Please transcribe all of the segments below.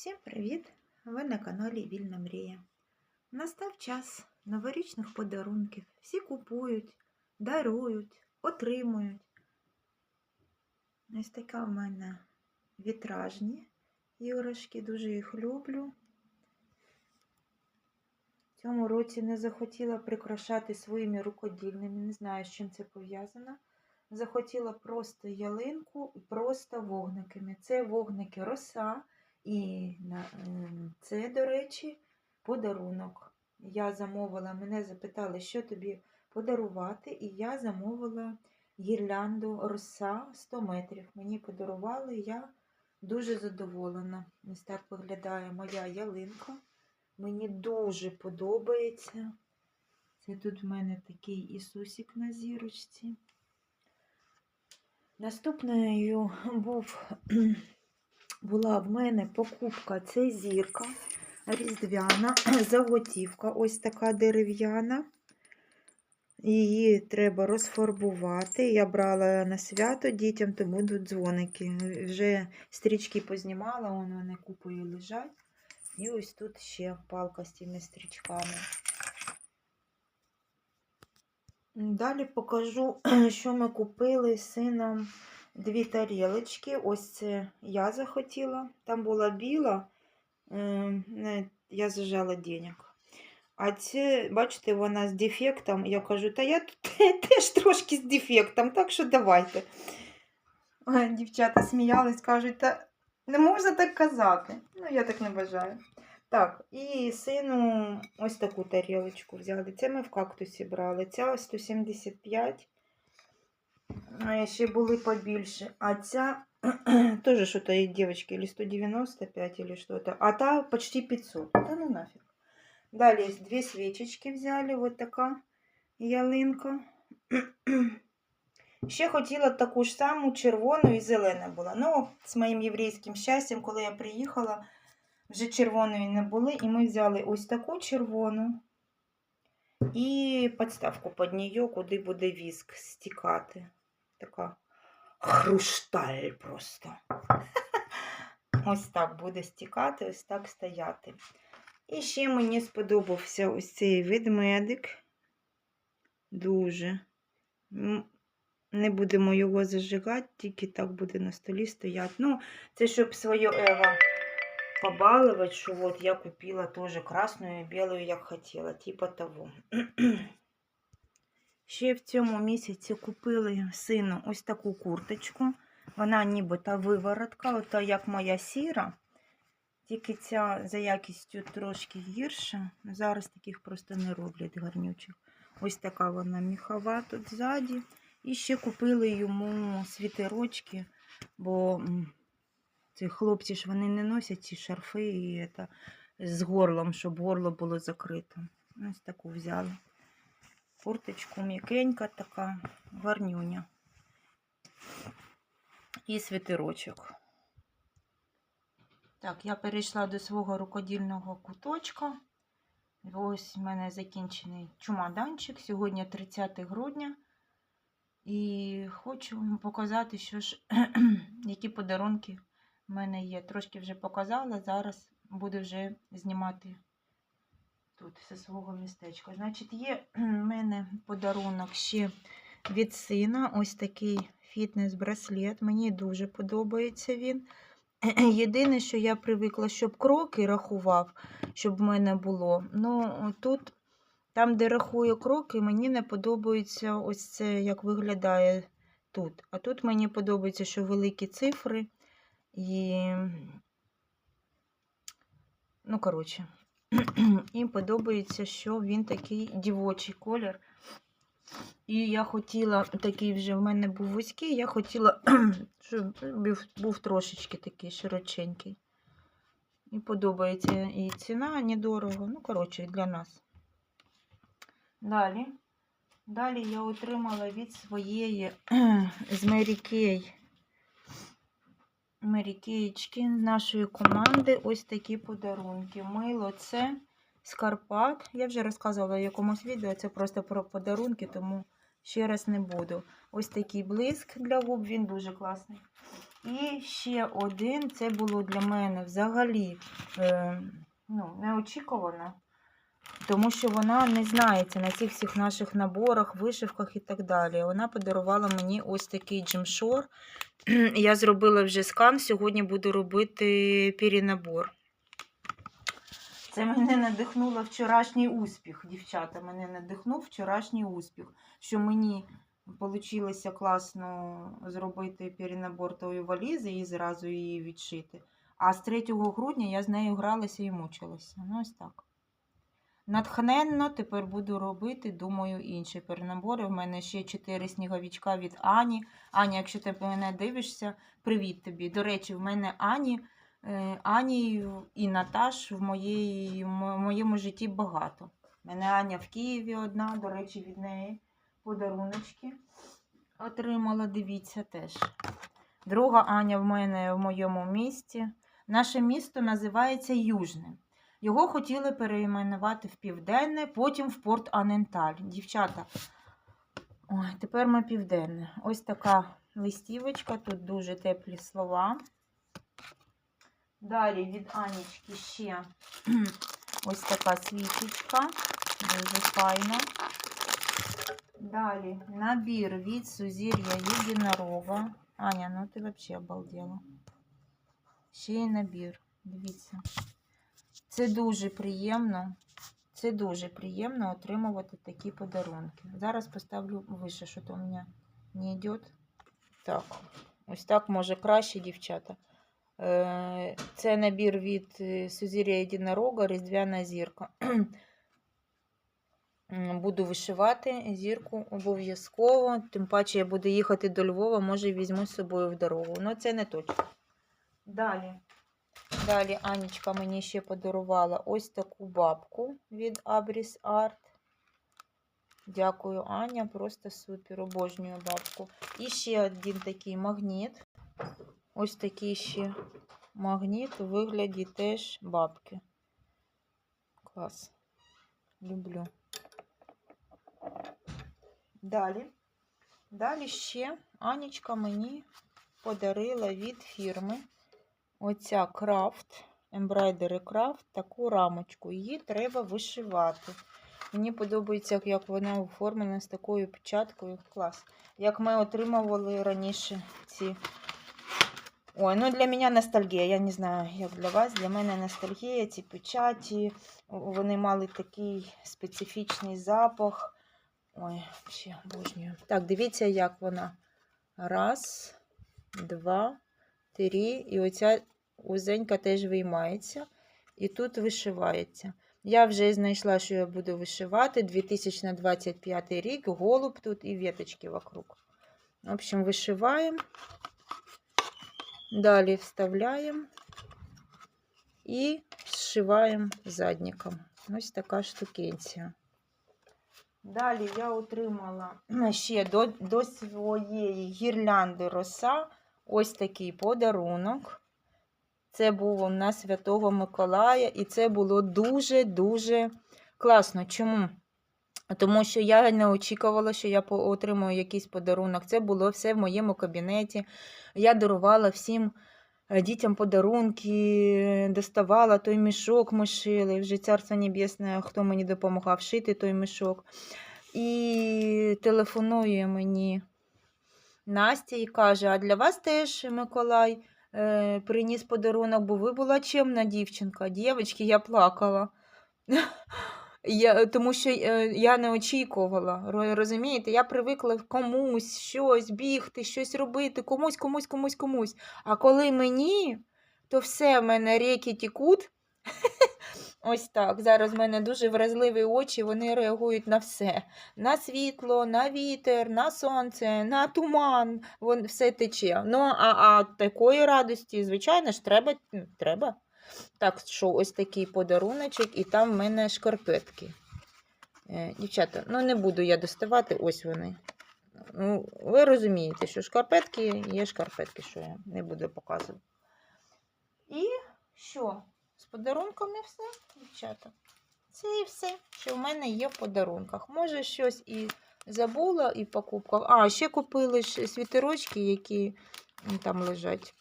Всім привіт! Ви на каналі Вільна Мрія. Настав час новорічних подарунків. Всі купують, дарують, отримують. Ось така в мене вітражні іграшки, дуже їх люблю. В цьому році не захотіла прикрашати своїми рукодільними, не знаю, з чим це пов'язано. Захотіла просто ялинку і просто вогниками. Це вогники роса. І ем, це, до речі, подарунок. Я замовила, мене запитали, що тобі подарувати, і я замовила гірлянду роса 100 метрів. Мені подарували, я дуже задоволена. Ось так виглядає моя ялинка. Мені дуже подобається. Це тут в мене такий Ісусик на зірочці. Наступною був була в мене покупка це зірка різдвяна, заготівка, ось така дерев'яна. Її треба розфарбувати. Я брала на свято дітям, то будуть дзвоники. Вже стрічки познімала, вон вони купою лежать. І ось тут ще палка з тими стрічками. Далі покажу, що ми купили з сином дві тарілочки. Ось це я захотіла. Там була біла, е, я зажала денег. А це, бачите, вона з дефектом. Я кажу, та я тут теж трошки з дефектом, так що давайте. Дівчата сміялись, кажуть, та не можна так казати. Ну, я так не бажаю. Так, і сину ось таку тарілочку взяли. Це ми в кактусі брали. Ця 175. Ще були побільше. А ця тоже что-то и девочки, или 195, или что-то. А та почти 500. Да ну нафиг. Далі дві свічечки взяли, вот така ялинка. Ще хотіла таку ж саму червону і зелена була. Ну, з моїм єврейським щастям, коли я приїхала, вже червоної не були, і ми взяли ось таку червону і підставку під неї, куди буде віск стікати. Така хрусталь просто. Ось так буде стікати, ось так стояти. І ще мені сподобався ось цей ведмедик. Дуже. Не будемо його зажигати, тільки так буде на столі стояти. Ну, це щоб своє его побалувати, що от я купила теж красную і білу, як хотіла, типа того. Ще в цьому місяці купили сину ось таку курточку. Вона нібито виворотка, ото як моя сіра. Тільки ця за якістю трошки гірша. Зараз таких просто не роблять гарнючих. Ось така вона міхова тут ззаді. І ще купили йому світерочки, бо ці хлопці ж вони не носять ці шарфи і це, з горлом, щоб горло було закрито. Ось таку взяли. Курточку м'якенька така, гарнюня. І світерочок. Так, я перейшла до свого рукодільного куточка. Ось в мене закінчений чумаданчик. Сьогодні 30 грудня. І хочу вам показати, що ж, які подарунки в мене є. Трошки вже показала, зараз буду вже знімати тут зі свого містечка. Значить, є в мене подарунок ще від сина. Ось такий фітнес-браслет. Мені дуже подобається він. Єдине, що я привикла, щоб кроки рахував, щоб в мене було. Ну, тут, там, де рахую кроки, мені не подобається ось це, як виглядає тут. А тут мені подобається, що великі цифри і. Ну, коротше, їм подобається, що він такий дівочий колір. І я хотіла, такий вже в мене був вузький, я хотіла, щоб був, трошечки такий широченький. І подобається і ціна недорого. Ну, коротше, для нас. Далі. Далі я отримала від своєї з Mary Kay Мерікеєчки нашої команди ось такі подарунки. Мило це з Карпат. Я вже розказувала в якомусь відео, це просто про подарунки, тому ще раз не буду. Ось такий блиск для губ, він дуже класний. І ще один, це було для мене взагалі е, ну, неочікувано, тому що вона не знається на цих всіх наших наборах, вишивках і так далі. Вона подарувала мені ось такий джемшор. Я зробила вже скан, сьогодні буду робити перенабор. Це мене надихнуло вчорашній успіх, дівчата. Мене надихнув вчорашній успіх, що мені вийшло класно зробити перенабор тої валізи і зразу її відшити. А з 3 грудня я з нею гралася і мучилася. Ну, ось так. Натхненно тепер буду робити, думаю, інші перенабори. В мене ще 4 сніговичка від Ані. Аня, якщо ти мене дивишся, привіт тобі. До речі, в мене Ані. Е, Ані і Наташ в, моїй, в моєму житті багато. У мене Аня в Києві одна, до речі, від неї подаруночки отримала, дивіться теж. Друга Аня в мене в моєму місті. Наше місто називається Южне. Його хотіли перейменувати в Південне, потім в Порт Аненталь. Дівчата, ой, тепер ми південне. Ось така листівочка, тут дуже теплі слова. Далі від Анічки ще ось така свічечка. Дуже файна. Далі набір від Сузір'я Єдинорога. Аня, ну ти взагалі обалдела. Ще й набір. Дивіться. Це дуже приємно. Це дуже приємно отримувати такі подарунки. Зараз поставлю вище, що то у мене не йде. Так, ось так може краще, дівчата. Е, Це набір від е, Сузір'я Єдинорога, Різдвяна зірка. Буду вишивати зірку обов'язково. Тим паче я буду їхати до Львова, може візьму з собою в дорогу. Ну, це не точно. Далі. Далі Анічка мені ще подарувала ось таку бабку від Abris Art. Дякую, Аня. Просто супер. Обожнюю бабку. І ще один такий магніт. Ось такий ще магніт у вигляді теж бабки. Клас. Люблю. Далі. Далі ще Анічка мені подарила від фірми оця крафт, Embroidery Craft, таку рамочку. Її треба вишивати. Мені подобається, як вона оформлена з такою печаткою. Клас. Як ми отримували раніше ці. Ой, ну для мене ностальгія. Я не знаю, як для вас. Для мене ностальгія, ці печаті. Вони мали такий специфічний запах. Ой, ще обожнюю. Так, дивіться, як вона. Раз, два, три. І оця узенька теж виймається. І тут вишивається. Я вже знайшла, що я буду вишивати. 2025 рік, голуб тут і веточки вокруг. В общем, вишиваємо. Далі вставляємо і зшиваємо задником. Ось така штукенція. Далі я отримала ще до, до своєї гірлянди роса ось такий подарунок. Це був на Святого Миколая, і це було дуже-дуже класно. Чому? Тому що я не очікувала, що я отримую якийсь подарунок. Це було все в моєму кабінеті. Я дарувала всім е, дітям подарунки, доставала той мішок, ми шили. Вже царство небесне, хто мені допомагав шити той мішок. І телефонує мені Настя і каже: А для вас теж Миколай е, приніс подарунок, бо ви була чемна дівчинка. Дівчатки, я плакала. Я, тому що е, я не очікувала. Розумієте, я привикла комусь щось бігти, щось робити, комусь, комусь, комусь, комусь. А коли мені, то все в мене ріки тікуть. Ось так. Зараз в мене дуже вразливі очі, вони реагують на все. На світло, на вітер, на сонце, на туман. Вон все тече. Ну, а, а такої радості, звичайно ж, треба. треба. Так, що ось такий подаруночок, і там в мене шкарпетки. Е, дівчата, ну не буду я доставати, ось вони. Ну, ви розумієте, що шкарпетки є шкарпетки, що я не буду показувати. І що? З подарунками все, дівчата. Це і все, що в мене є в подарунках. Може, щось і забула і в покупках. А, ще купили світерочки, які там лежать.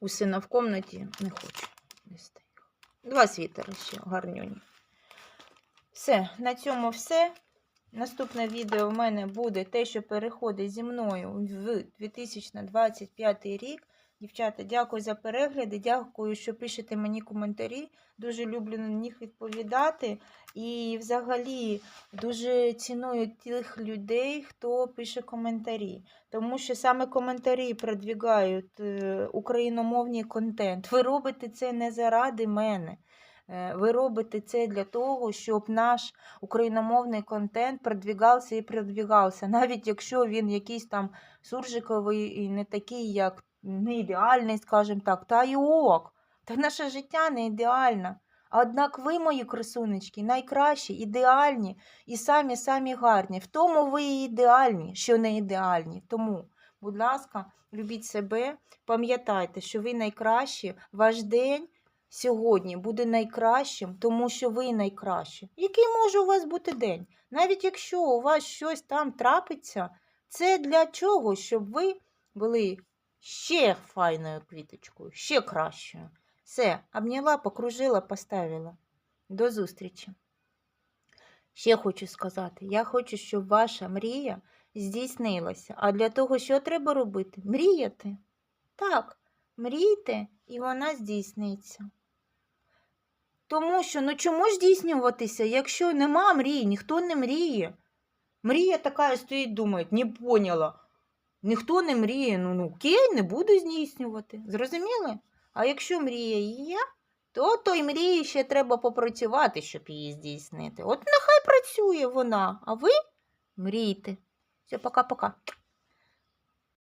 У сина в комнаті не хочу нести. Два світера ще гарнюні. Все, на цьому все. Наступне відео в мене буде те, що переходить зі мною в 2025 рік. Дівчата, дякую за перегляди, дякую, що пишете мені коментарі. Дуже люблю на них відповідати. І взагалі дуже ціную тих людей, хто пише коментарі. Тому що саме коментарі продвігають е, україномовний контент. Ви робите це не заради мене. Е, Ви робите це для того, щоб наш україномовний контент продвігався і продвігався. Навіть якщо він якийсь там суржиковий і не такий, як не ідеальний, скажімо так, та й ок. Та наше життя не ідеальне. Однак ви, мої красунечки, найкращі, ідеальні і самі-самі гарні. В тому ви і ідеальні, що не ідеальні. Тому, будь ласка, любіть себе, пам'ятайте, що ви найкращі, ваш день сьогодні буде найкращим, тому що ви найкращі. Який може у вас бути день? Навіть якщо у вас щось там трапиться, це для чого? Щоб ви були ще файною квіточкою, ще кращою. Все, обняла, покружила, поставила. До зустрічі. Ще хочу сказати: я хочу, щоб ваша мрія здійснилася. А для того, що треба робити? Мріяти. Так, мрійте, і вона здійсниться. Тому що, ну чому ж здійснюватися, якщо нема мрії, ніхто не мріє. Мрія така стоїть, думає, не поняла. Ніхто не мріє, ну, ну окей, не буду здійснювати. Зрозуміли? А якщо мрія є, то той мрії ще треба попрацювати, щоб її здійснити. От нехай працює вона, а ви мрійте. Все, пока-пока.